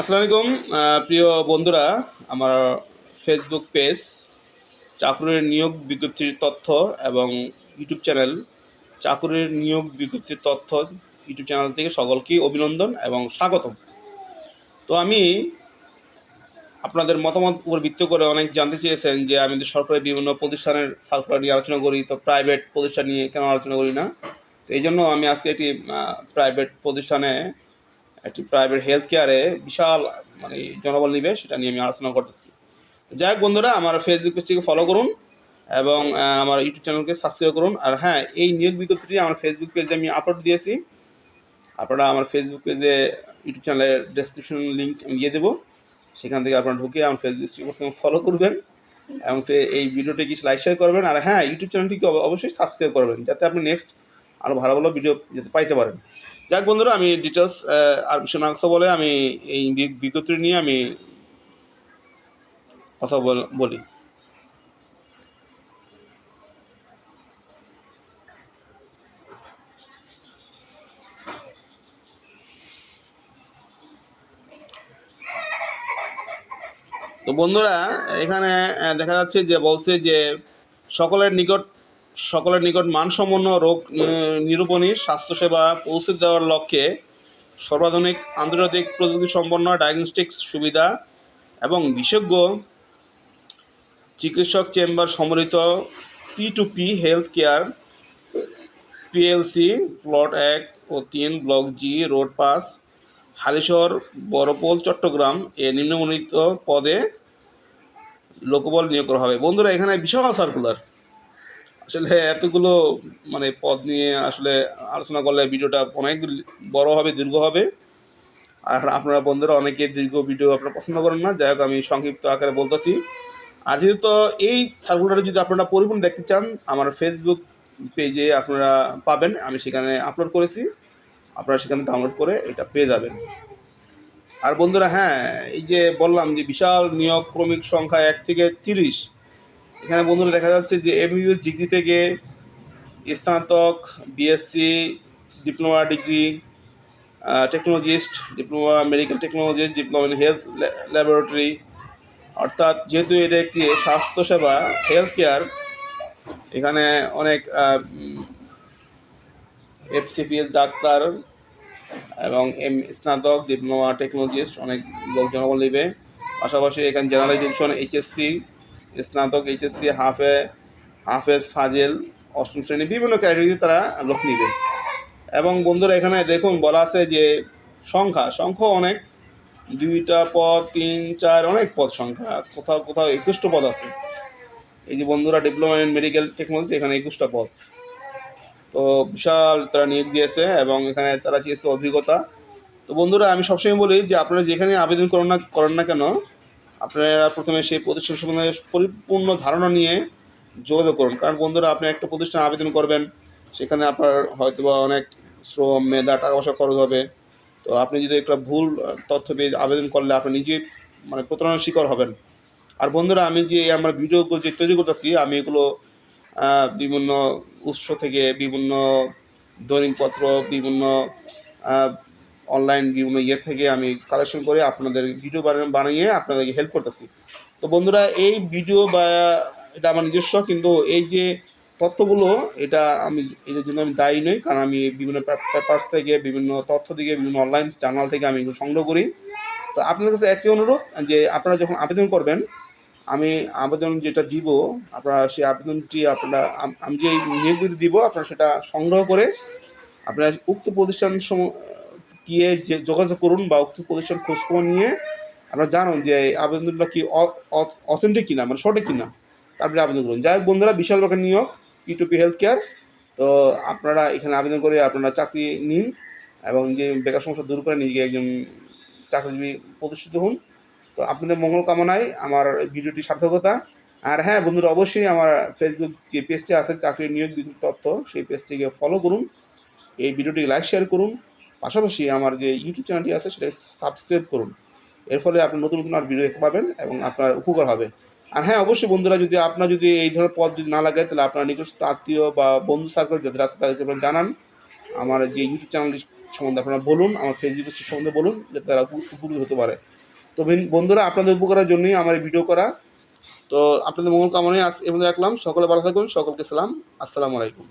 আসসালামু আলাইকুম প্রিয় বন্ধুরা, আমার ফেসবুক পেজ চাকুরের নিয়োগ বিজ্ঞপ্তির তথ্য এবং ইউটিউব চ্যানেল চাকুরের নিয়োগ বিজ্ঞপ্তির তথ্য ইউটিউব চ্যানেল থেকে সকলকেই অভিনন্দন এবং স্বাগতম। তো আমি আপনাদের মতামত উপর ভিত্তি করে অনেক জানতে চেয়েছেন যে আমি তো সরকারি বিভিন্ন প্রতিষ্ঠানের সার্কুলার নিয়ে আলোচনা করি, তো প্রাইভেট প্রতিষ্ঠান নিয়ে কেন আলোচনা করি না? তো এই জন্য আমি আজকে একটি প্রাইভেট প্রতিষ্ঠানে একটি প্রাইভেট হেলথ কেয়ারে বিশাল মানে জনবল নিবে, সেটা নিয়ে আমি আলোচনা করতেছি। যাই হোক বন্ধুরা, আমার ফেসবুক পেজটিকে ফলো করুন এবং আমার ইউটিউব চ্যানেলকে সাবস্ক্রাইব করুন। আর হ্যাঁ এই নিয়োগ বিজ্ঞপ্তিটি আমার ফেসবুক পেজে আমি আপলোড দিয়েছি। আপনারা আমার ফেসবুক পেজে ইউটিউব চ্যানেলের ডেসক্রিপশন লিঙ্ক আমি দিয়ে দেবো। সেখান থেকে আপনারা ঢুকে আমার ফেসবুক ফলো করবেন এবং এই ভিডিওটি কিছু লাইক শেয়ার করবেন। আর হ্যাঁ ইউটিউব চ্যানেলটিকে অবশ্যই সাবস্ক্রাইব করবেন, যাতে আপনি নেক্সট আরও ভালো ভালো ভিডিও যাতে পাইতে পারেন। যাক বন্ধুরা, আমি ডিটেলস আর কথা বলে আমি এই বিজ্ঞপ্তি নিয়ে আমি কথা বলি তো বন্ধুরা, এখানে দেখা যাচ্ছে যে বলছে যে সকলের নিকট সকলের নিকট মানসম্পন্ন রোগ নিরূপণী স্বাস্থ্যসেবা পৌঁছে দেওয়ার লক্ষ্যে সর্বাধুনিক আন্তর্জাতিক প্রযুক্তি সম্পন্ন ডায়াগনস্টিক্স সুবিধা এবং বিশেষজ্ঞ চিকিৎসক চেম্বার সম্মিলিত P to P health care PLC plot এক ও তিন ব্লক জি রোড পাস হালিশহর, বড়পোল, চট্টগ্রাম এ নিম্নমণিত পদে লোকবল নিয়োগ করা হবে। বন্ধুরা, এখানে বিশাল সার্কুলার আসলে এতগুলো মানে পদ নিয়ে আসলে আলোচনা করলে ভিডিওটা অনেক বড় হবে, দীর্ঘ হবে। আর আপনারা বন্ধুরা অনেকে দীর্ঘ ভিডিও আপনারা পছন্দ করেন না, যাই হোক আমি সংক্ষিপ্ত আকারে বলতেছি। আর যেহেতু এই সার্কুলারটা যদি আপনারা পরিপূর্ণ দেখতে চান, আমার ফেসবুক পেজে আপনারা পাবেন, আমি সেখানে আপলোড করেছি। আপনারা সেখানে ডাউনলোড করে এটা পেয়ে যাবেন। আর বন্ধুরা হ্যাঁ এই যে বললাম যে বিশাল নিয়োগ ক্রমিক সংখ্যা এক থেকে তিরিশ। এখানে বন্ধুরা দেখা যাচ্ছে যে এমবিবিএস ডিগ্রি থেকে স্নাতক BSc diploma degree technologist diploma medical technologist diploma in health laboratory অর্থাৎ যেহেতু এটা একটি স্বাস্থ্যসেবা হেলথ কেয়ার এখানে অনেক এফসিপিএস ডাক্তার এবং এম, স্নাতক ডিপ্লোমা টেকনোলজিস্ট অনেক লোক জনবল নেবে। পাশাপাশি এখানে জেনারেল ডিভিশন এইচএসসি স্নাতক এইচএসসি হাফে হাফেজ ফাজেল অষ্টম শ্রেণি, বিভিন্ন ক্যাটাগরিতে তারা লোক নিবে। এবং বন্ধুরা, এখানে দেখুন, বলা আছে যে সংখ্যা সংখ্যা অনেক। দুইটা পদ, তিন, চার, অনেক পদ সংখ্যা, কোথাও কোথাও একুশটা পদ আছে। এই যে বন্ধুরা ডিপ্লোমা ইন মেডিকেল টেকনোলজি এখানে একুশটা পদ। তো বিশাল তারা নিয়োগ দিয়েছে এবং এখানে তারা চেয়েছে অভিজ্ঞতা। তো বন্ধুরা, আমি সবসময় বলি যে আপনারা যেখানে আবেদন করেন না করেন না কেন আপনারা প্রথমে সেই প্রতিষ্ঠান সম্বন্ধে পরিপূর্ণ ধারণা নিয়ে যোগাযোগ করুন। কারণ বন্ধুরা, আপনি একটা প্রতিষ্ঠান আবেদন করবেন, সেখানে আপনার হয়তো বা অনেক শ্রম, মেধা টাকা পয়সা খরচ হবে। তো আপনি যদি একটা ভুল তথ্য পেয়ে আবেদন করলে আপনি নিজেই মানে প্রতারণার শিকার হবেন। আর বন্ধুরা, আমি যে আমার ভিডিও যে তৈরি করতেছি, আমি এগুলো বিভিন্ন উৎস থেকে বিভিন্ন দৈনিকপত্র বিভিন্ন অনলাইন বিভিন্ন ইয়ে থেকে আমি কালেকশন করে আপনাদের ভিডিও বানিয়ে আপনাদেরকে হেল্প করতেছি। তো বন্ধুরা, এই ভিডিও বা এটা আমার নিজস্ব, কিন্তু এই যে তথ্যগুলো, এটা আমি এটার জন্য আমি দায়ী নই, কারণ আমি বিভিন্ন পেপার্স থেকে, বিভিন্ন তথ্য থেকে, বিভিন্ন অনলাইন চ্যানেল থেকে আমি এগুলো সংগ্রহ করি। তো আপনাদের কাছে একটি অনুরোধ, যে আপনারা যখন আবেদন করবেন, আমি আবেদন যেটা দিব, আপনারা সেই আবেদনটি আপনারা আমি যে নিয়োগবিধি দিব, আপনারা সেটা সংগ্রহ করে আপনারা উক্ত প্রতিষ্ঠান গিয়ে যে যোগাযোগ করুন বা উক্ত প্রতিষ্ঠান খোঁজখবর নিয়ে আপনারা জানুন যে আবেদনটা কি অথেন্টিক কিনা মানে সঠিক কিনা, তারপরে আবেদন করুন। যাই হোক বন্ধুরা, বিশাল বড় নিয়োগ ইউটিউবি হেলথ কেয়ার তো আপনারা এখানে আবেদন করে আপনারা চাকরি নিন এবং যে বেকার সমস্যা দূর করে নিজেকে একজন চাকরিজীবী প্রতিষ্ঠিত হন। তো আপনাদের মঙ্গল কামনায় আমার ভিডিওটি সার্থকতা। আর হ্যাঁ বন্ধুরা, অবশ্যই আমার ফেসবুক যে পেজটি আছে চাকরির নিয়োগ তথ্য, সেই পেজটিকে ফলো করুন। এই ভিডিওটিকে লাইক শেয়ার করুন। পাশাপাশি আমার যে ইউটিউব চ্যানেলটি আছে সেটা সাবস্ক্রাইব করুন। এর ফলে আপনি নতুন নতুন আর ভিডিও দেখতে পাবেন এবং আপনার উপকার হবে। আর হ্যাঁ অবশ্যই বন্ধুরা, যদি আপনার যদি এই ধরনের পথ যদি না লাগে, তাহলে আপনার নিকটস্থ আত্মীয় বা বন্ধু সার্কেল যাদের আছে, তাদেরকে আপনারা জানান। আমার যে ইউটিউব চ্যানেলটি সম্বন্ধে আপনারা বলুন, আমার ফেসবুক সম্বন্ধে বলুন, যাতে তারা উপ- উপকৃত হতে পারে। তো বিন- বন্ধুরা, আপনাদের উপকারের জন্যই আমার এই ভিডিও করা। তো আপনাদের মঙ্গল কামনায় আজ এবং রাখলাম। সকলে ভালো থাকুন, সকলকে সালাম। আসসালামু আলাইকুম।